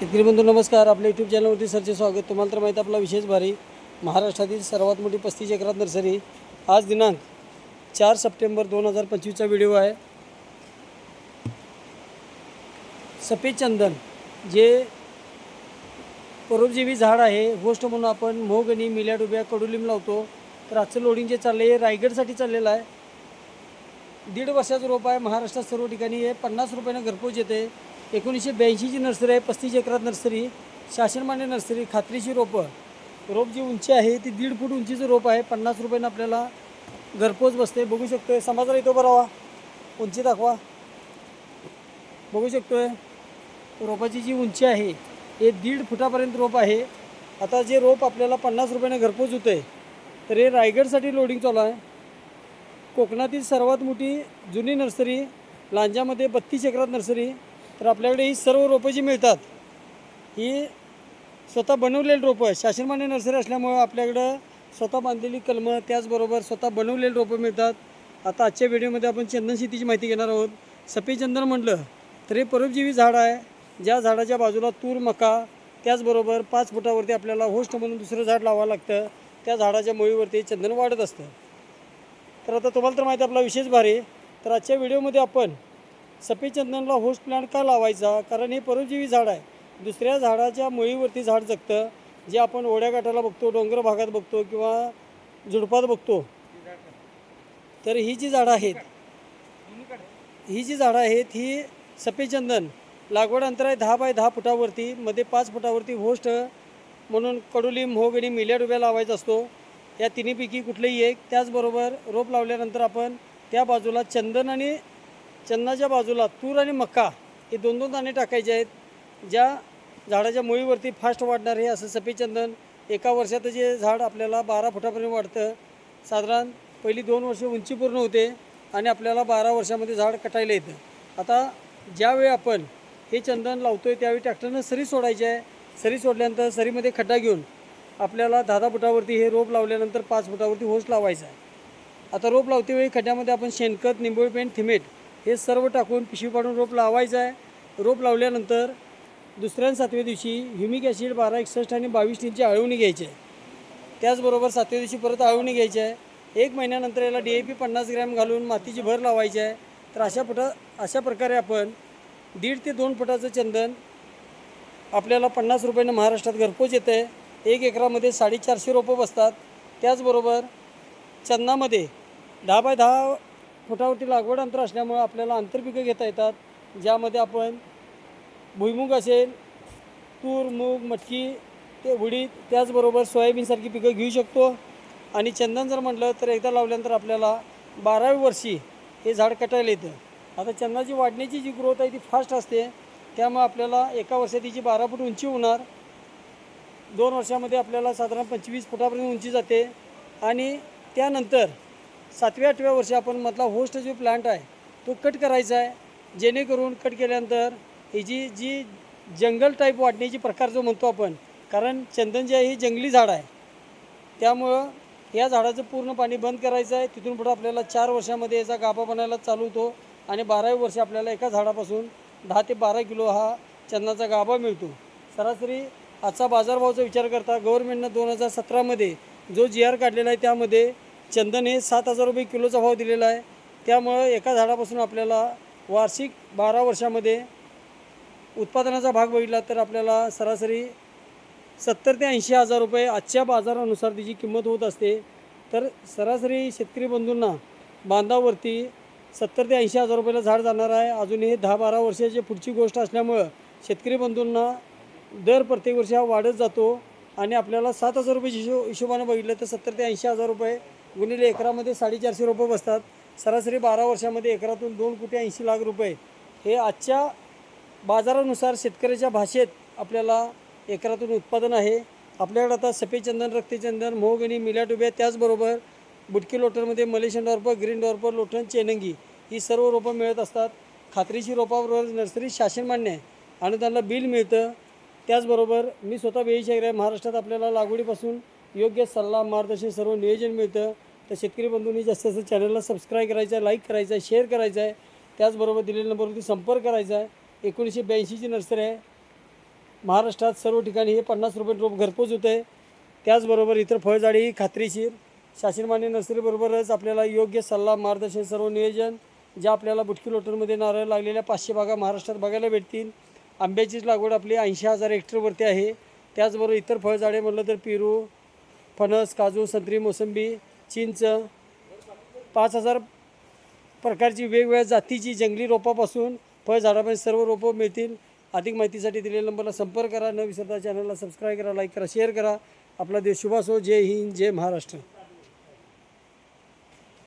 शेतकरी बंधू नमस्कार. आपल्या यूट्यूब चॅनलवरती सरचे स्वागत. तुम्हाला तर माहिती आपला विशेष भारी. महाराष्ट्रातील सर्वात मोठी पस्तीस एकरात नर्सरी. आज दिनांक चार सप्टेंबर दोन हजार पंचवीसचा व्हिडिओ आहे. सफेद चंदन जे परोपजीवी झाड आहे होस्ट म्हणून आपण मोहगणी मिल्या डुब्या कडुलिंब लावतो. तर आजचं लोडिंग जे चाललं आहे रायगडसाठी चाललेलं आहे. दीड वर्षाचं रोप आहे. महाराष्ट्रात सर्व ठिकाणी हे पन्नास रुपयानं घरपोच येते. एकोणीसशे ब्याऐंशीची नर्सरी आहे पस्तीस एकरात नर्सरी शासनमान्य नर्सरी खात्रीची रोपं. रोप जी उंची आहे ती दीड फूट उंचीचं रोप आहे. पन्नास रुपयानं आपल्याला घरपोच बसते. बघू शकतोय. समाजाला येतो बरावा उंची दाखवा. बघू शकतोय. रोपाची जी उंची आहे हे दीड फुटापर्यंत रोप आहे. आता जे रोप आपल्याला पन्नास रुपयानं घरपोच होतं आहे तर हे रायगडसाठी लोडिंग चालू आहे. कोकणातील सर्वात मोठी जुनी नर्सरी लांजामध्ये बत्तीस एकरात नर्सरी तर आपल्याकडे ही सर्व रोपं जी मिळतात ही स्वतः बनवलेली रोपं शासनमान्य नर्सरी असल्यामुळं आपल्याकडं स्वतः बांधलेली कलमं त्याचबरोबर स्वतः बनवलेली रोपं मिळतात. आता आजच्या व्हिडिओमध्ये आपण चंदन शेतीची माहिती घेणार आहोत. सफेद चंदन म्हटलं तर हे परोपजीवी झाड आहे. ज्या झाडाच्या बाजूला तूर मका त्याचबरोबर पाच फुटावरती आपल्याला होस्ट म्हणून दुसरं झाड लावावं लागतं. त्या झाडाच्या मुळीवरती चंदन वाढत असतं. तर आता तुम्हाला तर माहिती आहे आपला विशेष भारी. तर आजच्या व्हिडिओमध्ये आपण सफेद चंदनला होस्ट प्लांट का लावायचा? कारण हे परजीवी झाड आहे. दुसऱ्या झाडाच्या मुळीवरती झाड जगतं. जे आपण ओढ्यागाठाला बघतो डोंगर भागात बघतो किंवा झुडपात बघतो. तर ही जी झाडं आहेत ही जी झाडं आहेत ही सफेद चंदन लागवड अंतर आहे दहा बाय दहा फुटावरती मध्ये पाच फुटावरती होस्ट म्हणून कडुलिंब मोहगणी मिल्या डुब्या लावायचा असतो. या तिन्हीपैकी कुठलेही एक. त्याचबरोबर रोप लावल्यानंतर आपण त्या बाजूला चंदन आणि चन्नाच्या बाजूला तूर आणि मका हे दोन दोन दाणे टाकायचे आहेत ज्या झाडाच्या मुळीवरती फास्ट वाढणार हे असं सफेद चंदन एका वर्षात जे झाड आपल्याला बारा फुटापर्यंत वाढतं. साधारण पहिली दोन वर्ष उंची पूर्ण होते आणि आपल्याला बारा वर्षामध्ये झाड कटायला येतं. आता ज्यावेळी आपण हे चंदन लावतोय त्यावेळी ट्रॅक्टरनं सरी सोडायची आहे. सरी सोडल्यानंतर सरीमध्ये खड्डा घेऊन आपल्याला दहा दहा फुटावरती हे रोप लावल्यानंतर पाच फुटावरती होस लावायचा आहे. आता रोप लावते वेळी खड्ड्यामध्ये आपण शेणखत निंबोळी पेंट थिमेट हे सर्व टाकून पिशवी पाडून रोप लावायचं आहे. रोप लावल्यानंतर दुसऱ्या सातव्या दिवशी ह्युमिक ॲसिड बारा एकसष्ट आणि बावीस टीनची आळवणी घ्यायची आहे. त्याचबरोबर सातव्या दिवशी परत आळवणी घ्यायची आहे. एक महिन्यानंतर याला डी ए पी पन्नास ग्रॅम घालून मातीची भर लावायची आहे. तर अशा फुटा अशा प्रकारे आपण दीड ते दोन फुटाचं चंदन आपल्याला पन्नास रुपयानं महाराष्ट्रात घरपोच येतं. आहे एक एकरामध्ये साडेचारशे रोपं बसतात. त्याचबरोबर चंदनामध्ये दहा बाय दहा फुटावरती लागवड अंतर असल्यामुळं आपल्याला आंतरपिकं घेता येतात ज्यामध्ये आपण भुईमुग असेल तूर मूग मटकी ते उडीद त्याचबरोबर सोयाबीनसारखी पिकं घेऊ शकतो. आणि चंदन जर म्हटलं तर एकदा लावल्यानंतर आपल्याला बाराव्या वर्षी हे झाड कटायला येतं. आता चंदनाची वाढण्याची जी ग्रोथ आहे ती फास्ट असते. त्यामुळे आपल्याला एका वर्षात तिची बारा फूट उंची होणार. दोन वर्षामध्ये आपल्याला साधारण पंचवीस फुटापर्यंत उंची जाते. आणि त्यानंतर सातव्या आठव्या वर्षी आपण मधला होस्ट जो प्लांट आहे तो कट करायचा आहे. जेणेकरून कट केल्यानंतर ही जी जी जंगल टाईप वाढण्याची प्रकार जो म्हणतो आपण कारण चंदन आहे हे जंगली झाड आहे. त्यामुळं या झाडाचं पूर्ण पाणी बंद करायचं आहे. तिथून पुढं आपल्याला चार वर्षामध्ये याचा गाभा बनायला चालू होतो आणि बारावी वर्षी आपल्याला एका झाडापासून दहा ते बारा किलो हा चंदनाचा गाभा मिळतो. सरासरी आजचा बाजारभावाचा विचार करता गव्हर्नमेंटनं दोन हजार सतरामध्ये जो जी आर काढलेला आहे त्यामध्ये चंदन हे सात हजार रुपये किलोचा भाव दिलेला आहे. त्यामुळं एका झाडापासून आपल्याला वार्षिक बारा वर्षामध्ये उत्पादनाचा भाग बघितला तर आपल्याला सरासरी सत्तर ते ऐंशी हजार रुपये आजच्या बाजारानुसार तिची किंमत होत असते. तर सरासरी शेतकरी बंधूंना बांधावरती सत्तर ते ऐंशी हजार रुपयाला झाड जाणार आहे. अजून हे दहा बारा वर्षाची पुढची गोष्ट असल्यामुळं शेतकरी बंधूंना दर प्रत्येक वर्षी हा वाढत जातो आणि आपल्याला सात हजार रुपये हिशो हिशोबानं बघितलं तर सत्तर ते ऐंशी हजार रुपये गुणिले एकरामध्ये साडेचारशे रोपं बसतात. सरासरी बारा वर्षामध्ये एकरातून दोन कोटी ऐंशी लाख रुपये. हे आजच्या बाजारानुसार शेतकऱ्याच्या भाषेत आपल्याला एकरातून उत्पादन आहे. आपल्याकडे आता सफेद चंदन रक्तचंदन मोहगणी मिल्या डुब्या त्याचबरोबर बुटकी लोटरमध्ये मलेशियन डॉर्पर ग्रीन डॉर्पर लोटन चेनंगी ही सर्व रोपं मिळत असतात. खात्रीशी रोपाबरोबर नर्सरी शासनमान्य आहे. आणि त्यांना बिल मिळतं. त्याचबरोबर मी स्वतः वेळी आहे. महाराष्ट्रात आपल्याला लागवडीपासून योग्य सल्ला मार्गदर्शन सर्व नियोजन मिळतं. तर शेतकरी बंधूंनी जास्तीत जास्त चॅनलला सबस्क्राईब करायचं आहे लाईक करायचं आहे शेअर करायचं आहे. त्याचबरोबर दिलेल्या नंबरवरती संपर्क करायचा आहे. एकोणीसशे ब्याऐंशीची नर्सरी आहे. महाराष्ट्रात सर्व ठिकाणी हे पन्नास रुपये रोप घरपोच होतं. आहे त्याचबरोबर इतर फळझाडी ही खात्रीशीर शासनमान्य नर्सरीबरोबरच आपल्याला योग्य सल्ला मार्गदर्शन सर्व नियोजन ज्या आपल्याला बुटकी लोटरमध्ये नारळ लागलेल्या पाचशे बागा महाराष्ट्रात बघायला भेटतील. आंब्याचीच लागवड आपली ऐंशी हजार हेक्टरवरती आहे. त्याचबरोबर इतर फळझाडे म्हटलं तर पेरू फणस काजू संत्री मोसंबी चिंच पाच हजार प्रकारची वेगवेगळ्या जातीची जंगली रोपापासून फळझाडापर्यंत सर्व रोपं मिळतील. अधिक माहितीसाठी दिलेल्या नंबरला संपर्क करा. न विसरता चॅनलला सबस्क्राईब करा लाईक करा शेअर करा. आपला देश शुभासो. जय हिंद जय महाराष्ट्र.